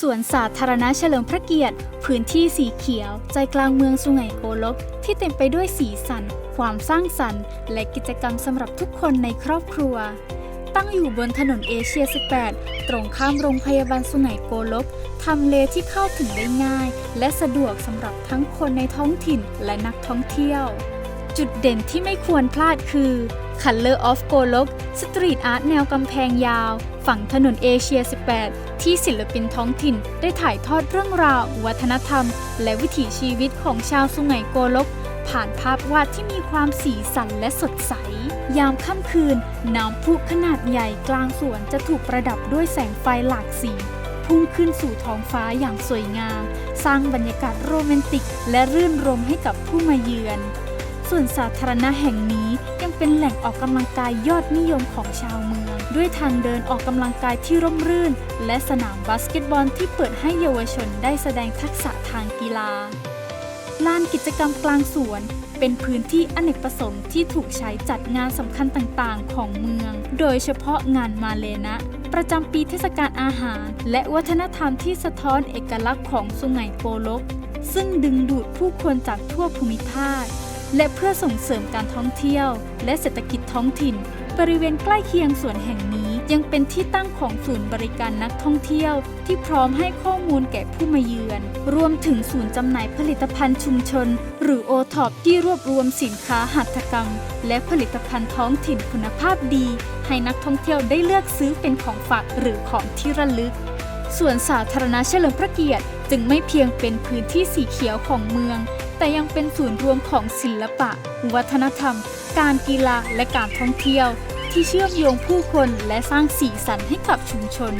สวนสาธารณะเฉลิมพระเกียรติ พื้นที่สีเขียว ใจกลางเมืองสุไหงโกลก ที่เต็มไปด้วยสีสัน ความสร้างสรรค์ และกิจกรรมสำหรับทุกคนในครอบครัว ตั้งอยู่บนถนนเอเชีย 18 ตรงข้ามโรงพยาบาลสุไหงโกลกทำเลที่เข้าถึงได้ง่าย และสะดวกสำหรับทั้งคนในท้องถิ่นและนักท่องเที่ยว จุดเด่นที่ไม่ควรพลาดคือ Color of g o l o k สตรีทอาร์ตแนวกำแพงยาว ฝั่งถนนเอเชีย 18 ที่ศิลปินท้องถิ่นได้ถ่ายทอดเรื่องราว วัฒนธรรม และวิถีชีวิตของชาวสุไหงโกลก ผ่านภาพวาดที่มีความสีสันและสดใส ยามค่ำคืน น้ำพุขนาดใหญ่กลางสวนจะถูกประดับด้วยแสงไฟหลากสี พุ่งขึ้นสู่ท้องฟ้าอย่างสวยงาม สร้างบรรยากาศโรแมนติก และรื่นรมให้กับผู้มาเยือน ส่วนสาธารณะแห่งนี้ยังเป็นแหล่งออกกำลังกายยอดนิยมของชาวเมือง ด้วยทางเดินออกกำลังกายที่ร่มรื่น และสนามบาสเกตบอลที่เปิดให้เยาวชนได้แสดงทักษะทางกีฬาลานกิจกรรมกลางสวน เป็นพื้นที่อเนกประสงค์ที่ถูกใช้จัดงานสำคัญต่างๆ ของเมือง โดยเฉพาะงานมาเลนะ ประจำปีเทศกาลอาหาร และวัฒนธรรมที่สะท้อนเอกลักษณ์ของสุไหงโกลกซึ่งดึงดูดผู้คนจากทั่วภูมิภาค และเพื่อส่งเสริมการท่องเที่ยว และเศรษฐกิจท้องถิ่น บริเวณใกล้เคียงสวนแห่งนี้ยังเป็นที่ตั้งของศูนย์บริการนักท่องเที่ยว ที่พร้อมให้ข้อมูลแก่ผู้มาเยือน รวมถึงศูนย์จำหน่ายผลิตภัณฑ์ชุมชน หรือโอท็อปที่รวบรวมสินค้าหัตถกรรม และผลิตภัณฑ์ท้องถิ่นคุณภาพดี ให้นักท่องเที่ยวได้เลือกซื้อเป็นของฝากหรือของที่ระลึกส่วนสาธารณะเฉลิมพระเกียรติจึงไม่เพียงเป็นพื้นที่สีเขียวของเมือง แต่ยังเป็นศูนย์รวมของศิลปะ วัฒนธรรม การกีฬาและการท่องเที่ยว ที่เชื่อมโยงผู้คนและสร้างสีสันให้กับชุมชน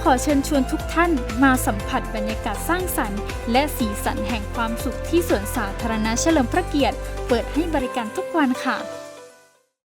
ขอเชิญชวนทุกท่านมาสัมผัสบรรยากาศสร้างสรรค์ และสีสันแห่งความสุขที่สวนสาธารณะเฉลิมพระเกียรติ เปิดให้บริการทุกวันค่ะ